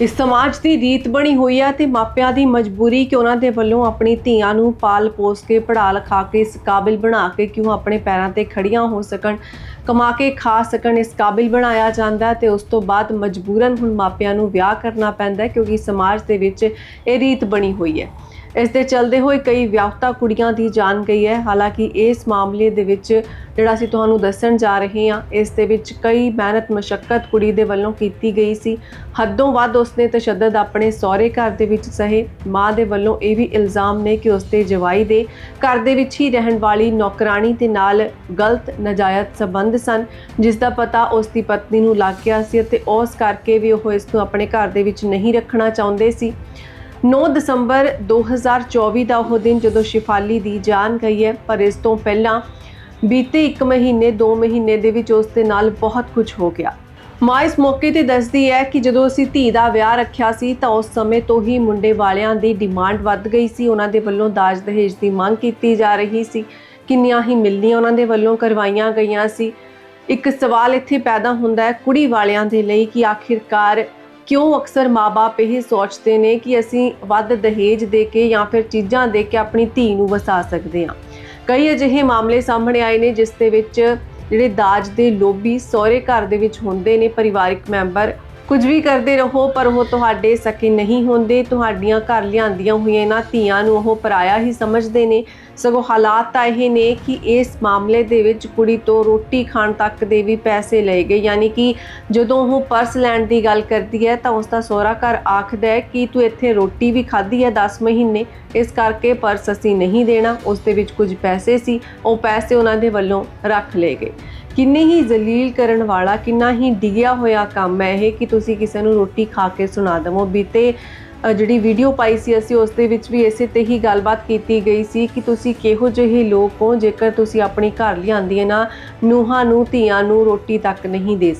ਇਸ ਸਮਾਜ ਦੀ ਰੀਤ ਬਣੀ ਹੋਈ ਹੈ ਤੇ ਮਾਪਿਆਂ ਦੀ ਮਜਬੂਰੀ ਕਿ ਉਹਨਾਂ ਦੇ ਵੱਲੋਂ ਆਪਣੀ ਧੀਆਂ ਨੂੰ ਪਾਲ ਪੋਸ ਕੇ, ਪੜ੍ਹਾ ਲਿਖਾ ਕੇ, ਇਸ ਕਾਬਿਲ ਬਣਾ ਕੇ ਕਿਉਂ ਆਪਣੇ ਪੈਰਾਂ ਤੇ ਖੜੀਆਂ ਹੋ ਸਕਣ, ਕਮਾ ਕੇ ਖਾ ਸਕਣ, ਇਸ ਕਾਬਿਲ ਬਣਾਇਆ ਜਾਂਦਾ ਹੈ ਤੇ ਉਸ ਤੋਂ ਬਾਅਦ ਮਜਬੂਰਨ ਹੁਣ ਮਾਪਿਆਂ ਨੂੰ ਵਿਆਹ ਕਰਨਾ ਪੈਂਦਾ ਕਿਉਂਕਿ ਸਮਾਜ ਦੇ ਵਿੱਚ ਇਹ ਰੀਤ ਬਣੀ ਹੋਈ ਹੈ। ਇਸ ਦੇ ਚਲਦੇ ਹੋਏ ਕਈ ਵਿਆਹੁਤਾ ਕੁੜੀਆਂ ਦੀ ਜਾਨ ਗਈ ਹੈ। ਹਾਲਾਂਕਿ ਇਸ ਮਾਮਲੇ ਦੇ ਵਿੱਚ ਜਿਹੜਾ ਅਸੀਂ ਤੁਹਾਨੂੰ ਦੱਸਣ ਜਾ ਰਹੇ ਹਾਂ, ਇਸ ਦੇ ਵਿੱਚ ਕਈ ਮਿਹਨਤ ਮਸ਼ੱਕਤ ਕੁੜੀ ਦੇ ਵੱਲੋਂ ਕੀਤੀ ਗਈ ਸੀ। ਹੱਦੋਂ ਵੱਧ ਉਸਨੇ ਤਸ਼ੱਦਦ ਆਪਣੇ ਸਹੁਰੇ ਘਰ ਦੇ ਵਿੱਚ ਸਹੇ। ਮਾਂ ਦੇ ਵੱਲੋਂ ਇਹ ਵੀ ਇਲਜ਼ਾਮ ਨੇ ਕਿ ਉਸਦੇ ਜਵਾਈ ਦੇ ਘਰ ਦੇ ਵਿੱਚ ਹੀ ਰਹਿਣ ਵਾਲੀ ਨੌਕਰਾਨੀ ਦੇ ਨਾਲ ਗਲਤ ਨਜਾਇਜ਼ ਸਬੰਧ ਸਨ, ਜਿਸ ਦਾ ਪਤਾ ਉਸ ਦੀ ਪਤਨੀ ਨੂੰ ਲੱਗ ਗਿਆ ਸੀ ਅਤੇ ਉਸ ਕਰਕੇ ਵੀ ਉਹ ਇਸ ਨੂੰ ਆਪਣੇ ਘਰ ਦੇ ਵਿੱਚ ਨਹੀਂ ਰੱਖਣਾ ਚਾਹੁੰਦੇ ਸੀ। 9 ਦਸੰਬਰ 2024 ਦਾ ਉਹ ਦਿਨ ਜਦੋਂ ਸ਼ਿਫਾਲੀ ਦੀ ਜਾਨ ਗਈ ਹੈ, ਪਰ ਇਸ ਤੋਂ ਪਹਿਲਾਂ ਬੀਤੇ 1 ਮਹੀਨੇ 2 ਮਹੀਨੇ ਦੇ ਵਿੱਚ ਉਸ ਦੇ ਨਾਲ ਬਹੁਤ ਕੁਝ ਹੋ ਗਿਆ। ਮਾਂ ਇਸ ਮੌਕੇ ਤੇ ਦੱਸਦੀ ਹੈ ਕਿ ਜਦੋਂ ਅਸੀਂ ਧੀ ਦਾ ਵਿਆਹ ਰੱਖਿਆ ਸੀ ਤਾਂ ਉਸ ਸਮੇਂ ਤੋਂ ਹੀ ਮੁੰਡੇ ਵਾਲਿਆਂ ਦੀ ਡਿਮਾਂਡ ਵੱਧ ਗਈ ਸੀ। ਉਹਨਾਂ ਦੇ ਵੱਲੋਂ ਦਾਜ ਦਹੇਜ ਦੀ ਮੰਗ ਕੀਤੀ ਜਾ ਰਹੀ ਸੀ। ਕਿੰਨੀਆਂ ਹੀ ਮਿਲਣੀਆਂ ਉਹਨਾਂ ਦੇ ਵੱਲੋਂ ਕਰਵਾਈਆਂ ਗਈਆਂ ਸੀ। ਇੱਕ ਸਵਾਲ ਇੱਥੇ ਪੈਦਾ ਹੁੰਦਾ ਹੈ ਕੁੜੀ ਵਾਲਿਆਂ ਦੇ ਲਈ ਕਿ ਆਖਿਰਕਾਰ ਕਿਉਂ ਅਕਸਰ ਮਾਪੇ ਇਹ ਸੋਚਦੇ ਨੇ ਕਿ ਅਸੀਂ ਵੱਧ ਦਹੇਜ ਦੇ ਕੇ ਜਾਂ ਫਿਰ ਚੀਜ਼ਾਂ ਦੇ ਕੇ ਆਪਣੀ ਧੀ ਨੂੰ ਵਸਾ ਸਕਦੇ ਹਾਂ? ਕਈ ਅਜਿਹੇ ਮਾਮਲੇ ਸਾਹਮਣੇ ਆਏ ਨੇ ਜਿਸ ਦੇ ਵਿੱਚ ਜਿਹੜੇ ਦਾਜ ਦੇ ਲੋਭੀ ਸਹੁਰੇ ਘਰ ਦੇ ਵਿੱਚ ਹੁੰਦੇ ਨੇ, ਪਰਿਵਾਰਿਕ ਮੈਂਬਰ ਕੁਝ ਵੀ ਕਰਦੇ ਰਹੋ, ਪਰ ਉਹ ਤੁਹਾਡੇ ਸਕੇ ਨਹੀਂ ਹੁੰਦੇ। ਤੁਹਾਡੀਆਂ ਘਰ ਲਿਆਂਦੀਆਂ ਹੋਈਆਂ ਇਹਨਾਂ ਧੀਆਂ ਨੂੰ ਉਹ ਪਰਾਇਆ ਹੀ ਸਮਝਦੇ ਨੇ। ਸਗੋਂ ਹਾਲਾਤ ਤਾਂ ਇਹ ਨੇ ਕਿ ਇਸ ਮਾਮਲੇ ਦੇ ਵਿੱਚ ਕੁੜੀ ਤੋਂ ਰੋਟੀ ਖਾਣ ਤੱਕ ਦੇ ਵੀ ਪੈਸੇ ਲਏ ਗਏ। ਯਾਨੀ ਕਿ ਜਦੋਂ ਉਹ ਪਰਸ ਲੈਣ ਦੀ ਗੱਲ ਕਰਦੀ ਹੈ ਤਾਂ ਉਸ ਦਾ ਸਹੁਰਾ ਘਰ ਆਖਦਾ ਹੈ ਕਿ ਤੂੰ ਇੱਥੇ ਰੋਟੀ ਵੀ ਖਾਧੀ ਹੈ 10 ਮਹੀਨੇ। ਇਸ ਕਰਕੇ ਪਰਸ ਅਸੀਂ ਨਹੀਂ ਦੇਣਾ। ਉਸ ਦੇ ਵਿੱਚ ਕੁਝ ਪੈਸੇ ਸੀ। ਉਹ ਪੈਸੇ ਉਹਨਾਂ ਦੇ ਵੱਲੋਂ ਰੱਖ ਲਏ ਗਏ। ਕਿੰਨੇ ਹੀ ਜ਼ਲੀਲ ਕਰਨ ਵਾਲਾ, ਕਿੰਨਾ ਹੀ ਡਿਗਿਆ ਹੋਇਆ ਕੰਮ ਹੈ ਇਹ, ਕਿ ਤੁਸੀਂ ਕਿਸੇ ਨੂੰ ਰੋਟੀ ਖਾ ਕੇ ਸੁਣਾ ਦਵੋ। ਬੀਤੇ ਜਿਹੜੀ ਵੀਡੀਓ ਪਾਈ ਸੀ ਅਸੀਂ, ਉਸ ਦੇ ਵਿੱਚ ਵੀ ਇਸੇ ਤੇ ਹੀ ਗੱਲਬਾਤ ਕੀਤੀ ਗਈ ਸੀ ਕਿ ਤੁਸੀਂ ਕਿਹੋ ਜਿਹੇ ਲੋਕ ਹੋ, ਜੇਕਰ ਤੁਸੀਂ ਆਪਣੀ ਘਰ ਲਿਆਂਦੀਆਂ ਨਾ ਨੂਹਾਂ ਨੂੰ, ਧੀਆਂ ਨੂੰ ਰੋਟੀ ਤੱਕ ਨਹੀਂ ਦੇ